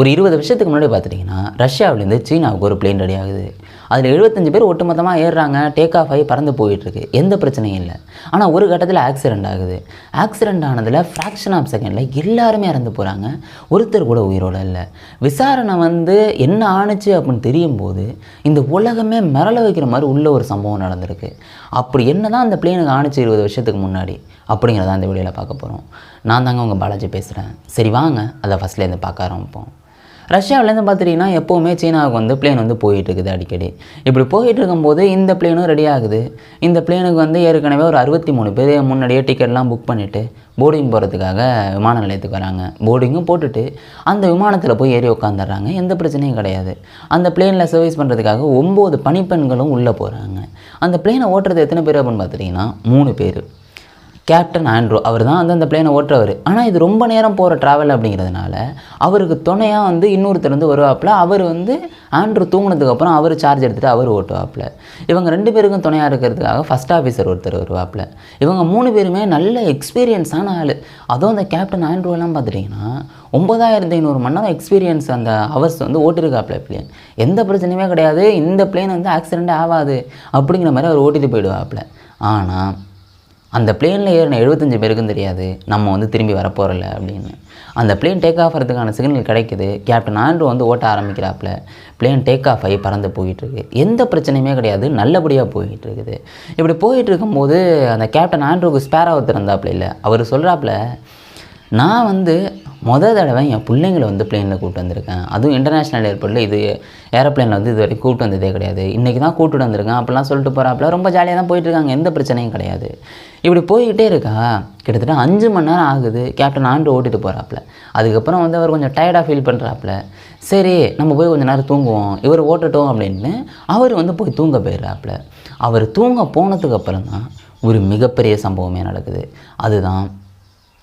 ஒரு இருபது வருஷத்துக்கு முன்னாடி பார்த்துட்டிங்கன்னா ரஷ்யாவிலேருந்து சீனாவுக்கு ஒரு பிளேன் ரெடி ஆகுது. அதில் எழுபத்தஞ்சு பேர் ஒட்டுமொத்தமாக ஏறுறாங்க டேக் ஆஃப் ஆகி பறந்து போயிட்டுருக்கு. எந்த பிரச்சனையும் இல்லை. ஆனால் ஒரு கட்டத்தில் ஆக்சிடெண்ட் ஆகுது. ஆக்சிடெண்ட் ஆனதில் ஃப்ராக்ஷன் ஆஃப் செகண்டில் எல்லாருமே இறந்து போகிறாங்க ஒருத்தர் கூட உயிரோடு இல்லை. விசாரணை வந்து என்ன ஆணுச்சு அப்படின்னு தெரியும் போது இந்த உலகமே மிரள வைக்கிற மாதிரி உள்ள ஒரு சம்பவம் நடந்திருக்கு. அப்படி என்ன தான் அந்த பிளேனுக்கு ஆணுச்சு இருபது வருஷத்துக்கு முன்னாடி அப்படிங்கிறத அந்த வீடியோவில் பார்க்க போகிறோம் நான் தாங்க உங்கள் பாலாஜி பேசுகிறேன் சரி வாங்க. அதை ஃபஸ்ட்லேருந்து பார்க்க ஆரம்பிப்போம். ரஷ்யாவிலேருந்து பார்த்துட்டிங்கன்னா எப்போவுமே சீனாவுக்கு வந்து பிளேன் வந்து போயிட்டு இருக்குது அடிக்கடி. இப்படி போயிட்டு இருக்கும்போது இந்த பிளேனும் ரெடி ஆகுது. இந்த பிளேனுக்கு வந்து ஏற்கனவே ஒரு அறுபத்தி மூணு பேர் முன்னாடியே டிக்கெட்லாம் புக் பண்ணிவிட்டு போர்டிங் போகிறதுக்காக விமான நிலையத்துக்கு வராங்க. போர்டிங்கும் போட்டுட்டு அந்த விமானத்தில் போய் ஏறி உட்காந்துடுறாங்க எந்த பிரச்சனையும் கிடையாது. அந்த பிளேனில் சர்வீஸ் பண்ணுறதுக்காக ஒம்பது பணிப்பெண்களும் உள்ளே போகிறாங்க அந்த பிளேனை ஓட்டுறது எத்தனை பேர் அப்படின்னு பார்த்துட்டிங்கன்னா மூணு பேர். கேப்டன் ஆண்ட்ரூ அவர் தான் வந்து அந்த பிளேனை ஓட்டுறவர். ஆனால் இது ரொம்ப நேரம் போகிற ட்ராவல் அப்படிங்கிறதுனால அவருக்கு துணையாக வந்து இன்னொருத்தர் வந்து வருவாப்பில். அவர் வந்து ஆண்ட்ரூ தூங்கினதுக்கப்புறம் அவர் சார்ஜ் எடுத்துகிட்டு அவர் ஓட்டுவாப்பில். இவங்க ரெண்டு பேருக்கும் துணையாக இருக்கிறதுக்காக ஃபஸ்ட் ஆஃபீஸர் ஒருத்தர் வருவாப்பில். இவங்க மூணு பேருமே நல்ல எக்ஸ்பீரியன்ஸான ஆள். அதுவும் அந்த கேப்டன் ஆண்ட்ரூ எல்லாம் பார்த்துட்டிங்கன்னா ஒம்பதாயிரத்தி ஐநூறு மணி நேரம் எக்ஸ்பீரியன்ஸ் அந்த ஹவர்ஸ் வந்து ஓட்டிருக்காப்ல பிளேன் எந்த பிரச்சனையுமே கிடையாது. இந்த பிளேன் வந்து ஆக்சிடென்ட் ஆகாது அப்படிங்கிற மாதிரி அவர் ஓட்டிட்டு போயிடுவாப்பில். ஆனால் அந்த பிளேனில் ஏறின எழுபத்தஞ்சு பேருக்கும் தெரியாது நம்ம வந்து திரும்பி வரப்போகிறல அப்படின்னு. அந்த பிளேன் டேக் ஆஃப் ஆகிறதுக்கான சிக்னல் கிடைக்குது. கேப்டன் ஆண்ட்ரூ வந்து ஓட்ட ஆரம்பிக்கிறாப்புல. பிளேன் டேக் ஆஃப் ஆகி பறந்து போயிட்டுருக்கு. எந்த பிரச்சனையுமே கிடையாது. நல்லபடியாக போயிட்டு இருக்குது இப்படி போயிட்டு இருக்கும்போது அந்த கேப்டன் ஆண்ட்ரூக்கு ஸ்பேராக ஒருத்தர் இருந்தாப்புல இல்லை. அவர் சொல்கிறாப்புல நான் வந்து மொதல் தடவை என் பிள்ளைங்களை வந்து பிளேனில் கூப்பிட்டு வந்திருக்கேன். அதுவும் இன்டர்நேஷ்னல் ஏர்போர்ட்டில் இது ஏரோப்ளேனில் வந்து இது வரைக்கும் கூப்பிட்டு வந்ததே கிடையாது. இன்றைக்கி தான் கூப்பிட்டு வந்திருக்கேன். அப்படிலாம் சொல்லிட்டு போகிறாப்புல ரொம்ப ஜாலியாக தான் போயிட்டுருக்காங்க எந்த பிரச்சனையும் கிடையாது. இப்படி போய்கிட்டே இருக்கா கிட்டத்தட்ட அஞ்சு மணி நேரம் ஆகுது. கேப்டன் ஆண்டு ஓட்டிட்டு போகிறாப்புல அதுக்கப்புறம் வந்து அவர் கொஞ்சம் டயர்டாக ஃபீல் பண்ணுறாப்புல சரி நம்ம போய் கொஞ்சம் நேரம் தூங்குவோம். இவர் ஓட்டட்டும் அப்படின்னு அவர் வந்து போய் தூங்க போயிடுறாப்புல. அவர் தூங்க போனதுக்கப்புறம் தான் ஒரு மிகப்பெரிய சம்பவமே நடக்குது. அதுதான்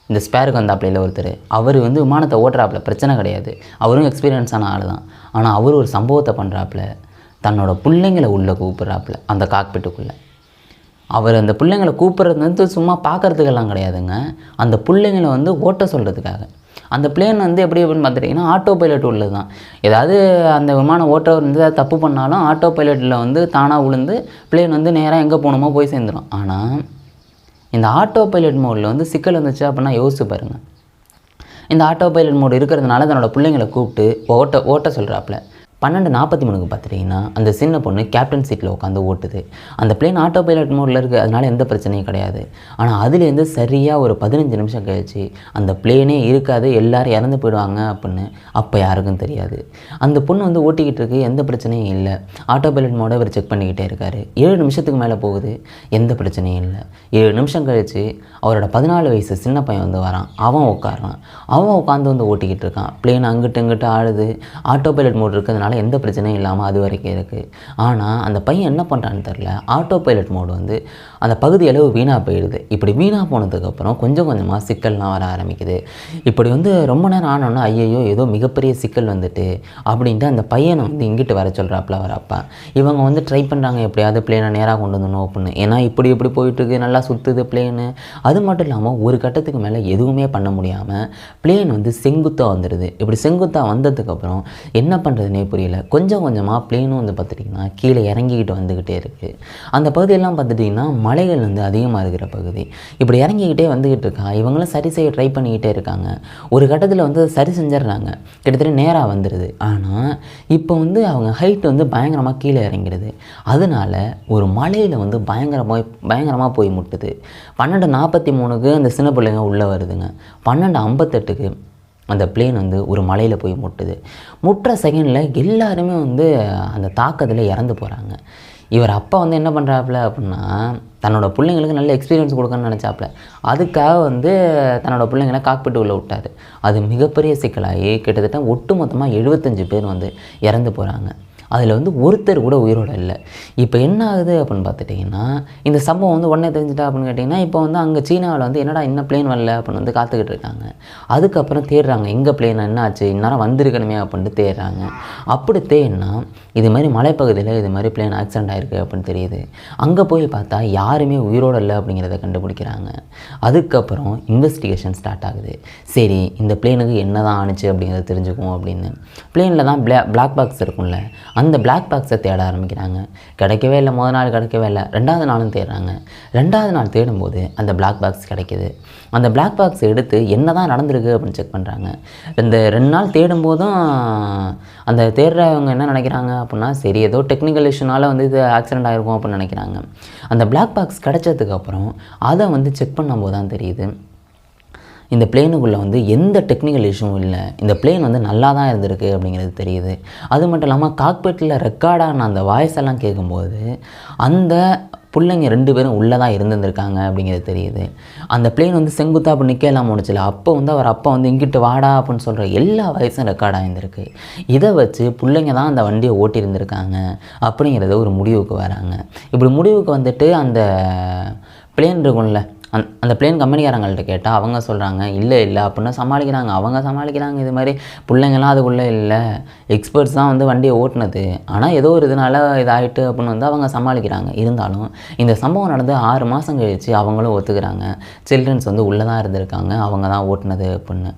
இந்த ஸ்பேருக்கு வந்தாப்புல இல்லை ஒருத்தர். அவர் வந்து விமானத்தை ஓட்டுறாப்புல பிரச்சனை கிடையாது. அவரும் எக்ஸ்பீரியன்ஸான ஆள் தான். ஆனால் அவர் ஒரு சம்பவத்தை பண்ணுறாப்புல தன்னோட பிள்ளைங்களை உள்ளே கூப்பிட்றாப்புல அந்த காக்பிட்டுக்குள்ளே. அவர் அந்த பிள்ளைங்களை கூப்பிட்றது வந்து சும்மா பார்க்கறதுக்கெல்லாம் கிடையாதுங்க. அந்த பிள்ளைங்களை வந்து ஓட்ட சொல்கிறதுக்காக அந்த பிளேன் வந்து எப்படி அப்படின்னு பார்த்துட்டிங்கன்னா ஆட்டோ பைலட் உள்ளது தான் ஏதாவது அந்த விமானம் ஓட்டுறவர் வந்து ஏதாவது தப்பு பண்ணாலும் ஆட்டோ பைலட்டில் வந்து தானாக விழுந்து பிளேன் வந்து நேராக எங்கே போகணுமோ போய் சேர்ந்துடும் ஆனால் இந்த ஆட்டோ பைலட் மோடில் வந்து சிக்கல் வந்துச்சு அப்படின்னா யோசிச்சு பாருங்கள் இந்த ஆட்டோ பைலட் மோடு இருக்கிறதுனால தன்னோட பிள்ளைங்களை கூப்பிட்டு ஓட்ட ஓட்ட சொல்கிறாப்புல பன்னெண்டு நாற்பத்தி மூணுக்கு பார்த்துட்டிங்கன்னா அந்த சின்ன பொண்ணு கேப்டன் சீட்டில் உட்காந்து ஓட்டுது. அந்த பிளேன் ஆட்டோ பைலட் மோடில் இருக்குது அதனால எந்த பிரச்சனையும் கிடையாது. ஆனால் அதுலேருந்து சரியாக ஒரு பதினஞ்சு நிமிஷம் கழிச்சு அந்த பிளேனே இருக்காது எல்லோரும் இறந்து போயிடுவாங்க அப்படின்னு அப்போ யாருக்கும் தெரியாது. அந்த பொண்ணு வந்து ஓட்டிக்கிட்டு இருக்கு எந்த பிரச்சனையும் இல்லை. ஆட்டோ பைலட் மோட அவர் செக் பண்ணிக்கிட்டே இருக்காரு. ஏழு நிமிஷத்துக்கு மேலே போகுது எந்த பிரச்சனையும் இல்லை. ஏழு நிமிஷம் கழிச்சு அவரோட பதினாலு வயசு சின்ன பையன் வந்து வரான். அவன் உட்காரான் அவன் உட்காந்து வந்து ஓட்டிக்கிட்டு இருக்கான். பிளேன் அங்கிட்டு இங்கிட்டு ஆடுது. ஆட்டோ பைலட் மோட் இருக்கிறதுனால அதனால் எந்த பிரச்சனையும் இல்லாமல் அது வரைக்கும் இருக்குது ஆனால் அந்த பையன் என்ன பண்ணுறான்னு தெரில ஆட்டோ பைலட் மோடு வந்து அந்த பகுதி அளவு வீணாக போயிடுது. இப்படி வீணாக போனதுக்கப்புறம் கொஞ்சம் கொஞ்சமாக சிக்கல்லாம் வர ஆரம்பிக்குது. இப்படி வந்து ரொம்ப நேரம் ஆனோன்னா ஐயையோ ஏதோ மிகப்பெரிய சிக்கல் வந்துட்டு அப்படின்ட்டு அந்த பையனை வந்து இங்கிட்டு வர சொல்கிறாப்புல வர அப்பா. இவங்க வந்து ட்ரை பண்ணுறாங்க எப்படியாவது பிளேனை நேராக கொண்டு வந்துடணும் அப்படின்னு. ஏன்னா இப்படி இப்படி போயிட்டுருக்கு நல்லா சுற்றுது பிளேனு அது மட்டும் இல்லாமல் ஒரு கட்டத்துக்கு மேலே எதுவுமே பண்ண முடியாமல் பிளேன் வந்து செங்குத்தாக வந்துடுது இப்படி செங்குத்தாக வந்ததுக்கப்புறம் என்ன பண்ணுறதுனே புரியல. கொஞ்சம் கொஞ்சமாக பிளேனும் வந்து பார்த்துட்டிங்கன்னா கீழே இறங்கிக்கிட்டு வந்துக்கிட்டே இருக்குது அந்த பகுதியெல்லாம் பார்த்துட்டிங்கன்னா மலைகள் வந்து அதிகமாக இருக்கிற பகுதி. இப்படி இறங்கிக்கிட்டே வந்துக்கிட்டு இருக்கா? இவங்களும் சரி செய்ய ட்ரை பண்ணிக்கிட்டே இருக்காங்க. ஒரு கட்டத்தில் வந்து அதை சரி செஞ்சிடுறாங்க. கிட்டத்தட்ட நேராக வந்துடுது ஆனால் இப்போ வந்து அவங்க ஹைட் வந்து பயங்கரமாக கீழே இறங்கிடுது. அதனால ஒரு மலையில் வந்து பயங்கரமாக பயங்கரமாக போய் முட்டுது. பன்னெண்டு நாற்பத்தி மூணுக்கு அந்த சின்ன பிள்ளைங்க உள்ளே வருதுங்க. பன்னெண்டு ஐம்பத்தெட்டுக்கு அந்த பிளேன் வந்து ஒரு மலையில் போய் முட்டுது. முட்டுற செகண்டில் எல்லாருமே வந்து அந்த தாக்கத்தில் இறந்து போகிறாங்க இவர் அப்பா வந்து என்ன பண்ணுறாப்புல அப்படின்னா தன்னோட பிள்ளைங்களுக்கு நல்ல எக்ஸ்பீரியன்ஸ் கொடுக்கணும்னு நினச்சாப்புல அதுக்காக வந்து தன்னோட பிள்ளைங்களை காக்பிட்டு உள்ளே விட்டார். அது மிகப்பெரிய சிக்கலாகி கிட்டத்தட்ட ஒட்டு மொத்தமாக எழுபத்தஞ்சு பேர் வந்து இறந்து போகிறாங்க அதில் வந்து ஒருத்தர் கூட உயிரோட இல்லை. இப்போ என்ன ஆகுது அப்படின்னு பார்த்துட்டிங்கன்னா இந்த சம்பவம் வந்து உடனே தெரிஞ்சுட்டா அப்படின்னு கேட்டிங்கன்னா இப்போ வந்து அங்கே சீனாவில் வந்து என்னடா இன்னும் பிளேன் வரல அப்படின்னு வந்து காத்துக்கிட்டு இருக்காங்க. அதுக்கப்புறம் தேடுறாங்க எங்கே பிளேன் என்ன ஆச்சு? இந்நேரம் வந்திருக்கணுமே அப்படின்ட்டு தேடுறாங்க. அப்படி தேடினா இது மாதிரி மலைப்பகுதியில் இது மாதிரி பிளேன் ஆக்சிடென்ட் ஆயிருக்கு அப்படின்னு தெரியுது. அங்கே போய் பார்த்தா யாருமே உயிரோடு இல்லை அப்படிங்கிறத கண்டுபிடிக்கிறாங்க. அதுக்கப்புறம் இன்வெஸ்டிகேஷன் ஸ்டார்ட் ஆகுது. சரி இந்த பிளேனுக்கு என்ன தான் ஆணுச்சு அப்படிங்கிறத தெரிஞ்சுக்குவோம் அப்படின்னு. பிளேனில் தான் பிளா பிளாக் பாக்ஸ் இருக்கும்ல. அந்த பிளாக் பாக்ஸை தேட ஆரம்பிக்கிறாங்க. கிடைக்கவே இல்லை முதல் நாள் கிடைக்கவே இல்லை. ரெண்டாவது நாளும் தேடுறாங்க. ரெண்டாவது நாள் தேடும்போது அந்த பிளாக் பாக்ஸ் கிடைக்கிது. அந்த பிளாக் பாக்ஸ் எடுத்து என்ன தான் நடந்திருக்கு அப்படின்னு செக் பண்ணுறாங்க இந்த ரெண்டு நாள் தேடும்போதும் அந்த தேடுறவங்க என்ன நினைக்கிறாங்க அப்படின்னா சரி ஏதோ டெக்னிக்கல் இஷ்யூனால வந்து இது ஆக்சிடென்ட் ஆகிருக்கும் அப்படின்னு நினைக்கிறாங்க. அந்த பிளாக் பாக்ஸ் கிடைச்சதுக்கப்புறம் அதை வந்து செக் பண்ணும்போது தான் தெரியுது. இந்த பிளேனுக்குள்ளே வந்து எந்த டெக்னிக்கல் இஷ்யூவும் இல்லை. இந்த பிளேன் வந்து நல்லா தான் இருந்திருக்கு அப்படிங்கிறது தெரியுது. அது மட்டும் இல்லாமல் காக்பெட்டில் ரெக்கார்டான அந்த வாய்ஸ் எல்லாம் கேட்கும்போது அந்த பிள்ளைங்க ரெண்டு பேரும் உள்ளே தான் இருந்திருந்திருக்காங்க அப்படிங்கிறது தெரியுது. அந்த பிளேன் வந்து செங்குத்தா அப்படி நிற்க இல்லாமல் அப்போ வந்து அவர் அப்பா வந்து இங்கிட்டு வாடா அப்படின்னு சொல்கிற எல்லா வயசும் ரெக்கார்ட் ஆகியிருந்திருக்கு இதை வச்சு பிள்ளைங்க தான் அந்த வண்டியை ஓட்டியிருந்திருக்காங்க அப்படிங்கிறத ஒரு முடிவுக்கு வராங்க. இப்படி முடிவுக்கு வந்துட்டு அந்த பிளேன் இருக்கும்ல அந் அந்த பிளேன் கம்பெனிக்காரங்கள்ட்ட கேட்டால் அவங்க சொல்கிறாங்க இல்லை இல்லை அப்படின்னு சமாளிக்கிறாங்க. அவங்க சமாளிக்கிறாங்க இது மாதிரி. பிள்ளைங்கள்லாம் அதுக்குள்ளே இல்லை. எக்ஸ்பர்ட்ஸ் தான் வந்து வண்டியை ஓட்டுனது. ஆனால் ஏதோ ஒரு இதனால இதாகிட்டு அப்படின்னு வந்து அவங்க சமாளிக்கிறாங்க. இருந்தாலும் இந்த சம்பவம் நடந்து ஆறு மாதம் கழித்து அவங்களும் ஒத்துக்கிறாங்க. சில்ட்ரன்ஸ் வந்து உள்ளே தான் இருந்திருக்காங்க. அவங்க தான் ஓட்டுனது அப்படின்னு.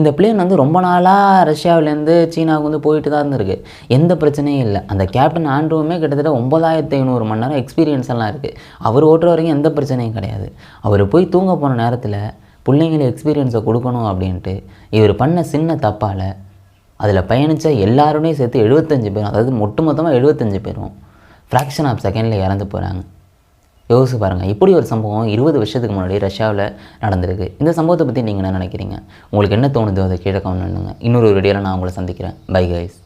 இந்த பிளேன் வந்து ரொம்ப நாளாக ரஷ்யாவிலேருந்து சீனாவுக்கு வந்து போயிட்டு தான் இருந்திருக்கு. எந்த பிரச்சனையும் இல்லை. அந்த கேப்டன் ஆண்ட்ரூவுமே கிட்டத்தட்ட ஒம்பதாயிரத்தி ஐநூறு மணி நேரம் எக்ஸ்பீரியன்ஸ் எல்லாம் இருக்குது அவர் ஓட்டுற வரைக்கும் எந்த பிரச்சனையும் கிடையாது. அவர் அவர் போய் தூங்க போன நேரத்தில் பிள்ளைங்களை எக்ஸ்பீரியன்ஸை கொடுக்கணும் அப்படின்ட்டு இவர் பண்ண சின்ன தப்பால் அதில் பயணித்த எல்லாருமே சேர்த்து எழுபத்தஞ்சு பேரும் அதாவது ஒட்டுமொத்தமாக எழுபத்தஞ்சு பேரும் ஃப்ராக்ஷன் ஆஃப் செகண்டில் இறந்து போகிறாங்க யோசிச்சு பாருங்கள் இப்படி ஒரு சம்பவம் இருபது வருஷத்துக்கு முன்னாடி ரஷ்யாவில் நடந்திருக்கு. இந்த சம்பவத்தை பற்றி நீங்கள் என்ன நினைக்கிறீங்க? உங்களுக்கு என்ன தோணுதோ அதை கீழே கவனம் இன்னொரு வீடியோவில் நான் உங்களை சந்திக்கிறேன். Bye guys